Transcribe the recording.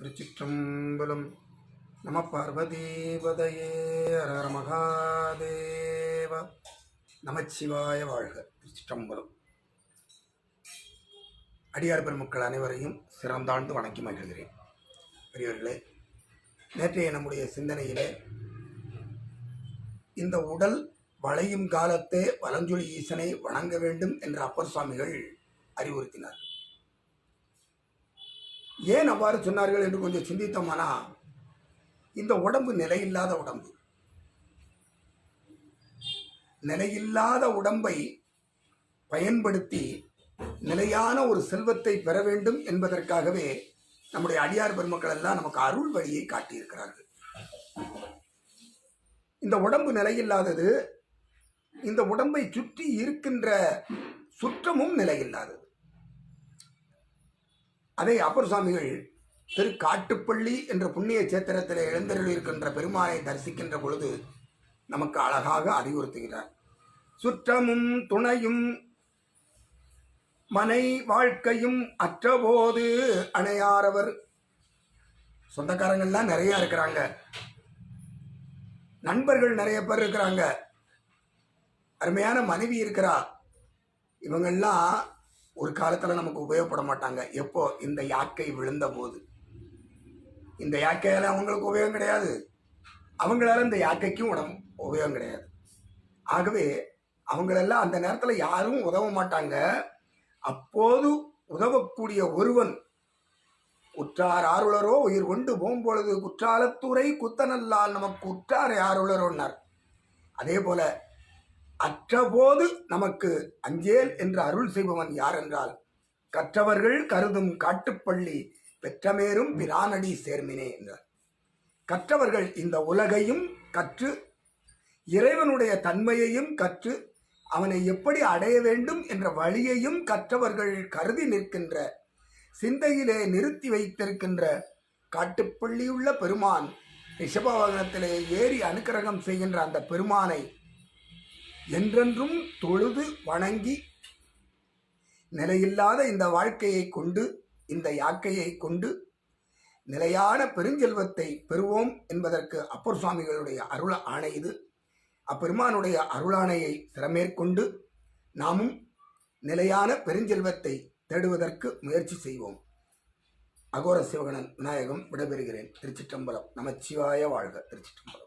திருச்சிற்றம்பலம். நம பார்வதீபதையே. ஹர மகாதேவ. நமச்சிவாய வாழ்க. திருச்சிற்றம்பலம். அடியார் பெருமக்கள் அனைவரையும் சிறந்தாழ்ந்து வணங்கி மகிழ்கிறேன். பெரியவர்களே நேற்றைய நம்முடைய சிந்தனையிலே இந்த உடல் வளையும் காலத்தே வலஞ்சொலி ஈசனை வணங்க வேண்டும் என்று அப்பர் சுவாமிகள் அறிவுறுத்தினார் ஏன் அவ்வாறு சொன்னார்கள் என்று கொஞ்சம் சிந்தித்தோம்னா இந்த உடம்பு நிலையில்லாத உடம்பு. நிலையில்லாத உடம்பை பயன்படுத்தி நிலையான ஒரு செல்வத்தை பெற வேண்டும் என்பதற்காகவே நம்முடைய அடியார் பெருமக்கள் எல்லாம் நமக்கு அருள் வழியை காட்டியிருக்கிறார்கள். இந்த உடம்பு நிலையில்லாதது இந்த உடம்பை சுற்றி இருக்கின்ற சுற்றமும் நிலையில்லாதது. அதை அப்பர் சுவாமிகள் திரு காட்டுப்பள்ளி என்ற புண்ணிய சேத்திரத்தில் எழுந்தருள் இருக்கின்ற பெருமானை தரிசிக்கின்ற பொழுது நமக்கு அழகாக அறிவுறுத்துகிறார். சுற்றமும் துணையும் மனை வாழ்க்கையும் அற்றபோது அணையாரவர். சொந்தக்காரங்கள்லாம் நிறைய இருக்கிறாங்க. நண்பர்கள் நிறைய பேர் இருக்கிறாங்க. அருமையான மனைவி இருக்கிறா. இவங்கெல்லாம் ஒரு காலத்தில் நமக்கு உபயோகப்பட மாட்டாங்க. எப்போ? இந்த யாக்கை விழுந்த போது இந்த யாக்கையால் அவங்களுக்கு உபயோகம் கிடையாது. அவங்களால இந்த யாக்கைக்கும் உடம்பு உபயோகம் கிடையாது. ஆகவே அவங்களெல்லாம் அந்த நேரத்தில் யாரும் உதவ மாட்டாங்க. அப்போது உதவக்கூடிய ஒருவன் உற்றார் ஆர்வலரோ உயிர் கொண்டு போகும்பொழுது குற்றாலத்துறை குத்தனல்லால் நமக்கு உற்றார் ஆர்வலரோன்னார் அதே போல அற்றபோது நமக்கு அஞ்சேல் என்று அருள் செய்பவன் யார் என்றால் கற்றவர்கள் கருதும் காட்டுப்பள்ளி பெற்றமேரும் பிரானடி சேர்மினே என்றார். கற்றவர்கள் இந்த உலகையும் கற்று இறைவனுடைய தன்மையையும் கற்று அவனை எப்படி அடைய வேண்டும் என்ற வழியையும் கற்றவர்கள் கருதி நிற்கின்ற சிந்தையிலே நிறுத்தி வைத்திருக்கின்ற காட்டுப்பள்ளியுள்ள பெருமான் ரிஷபவாகனத்திலே ஏறி அனுக்கிரகம் செய்கின்ற அந்த பெருமானை என்றென்றும் தொழுது வணங்கி நிலையில்லாத இந்த வாழ்க்கையை கொண்டு இந்த யாக்கையை கொண்டு நிலையான பெருஞ்செல்வத்தை பெறுவோம் என்பதற்கு அப்பர் சுவாமிகளுடைய அருள ஆணை இது. அப்பெருமானுடைய அருளாணையை சிறமேற்கொண்டு நாமும் நிலையான பெருஞ்செல்வத்தை தேடுவதற்கு முயற்சி செய்வோம். அகோர சிவகணன் விநாயகம் விடைபெறுகிறேன். திருச்சிற்றம்பலம். நமச்சிவாய வாழ்க. திருச்சிற்றம்பலம்.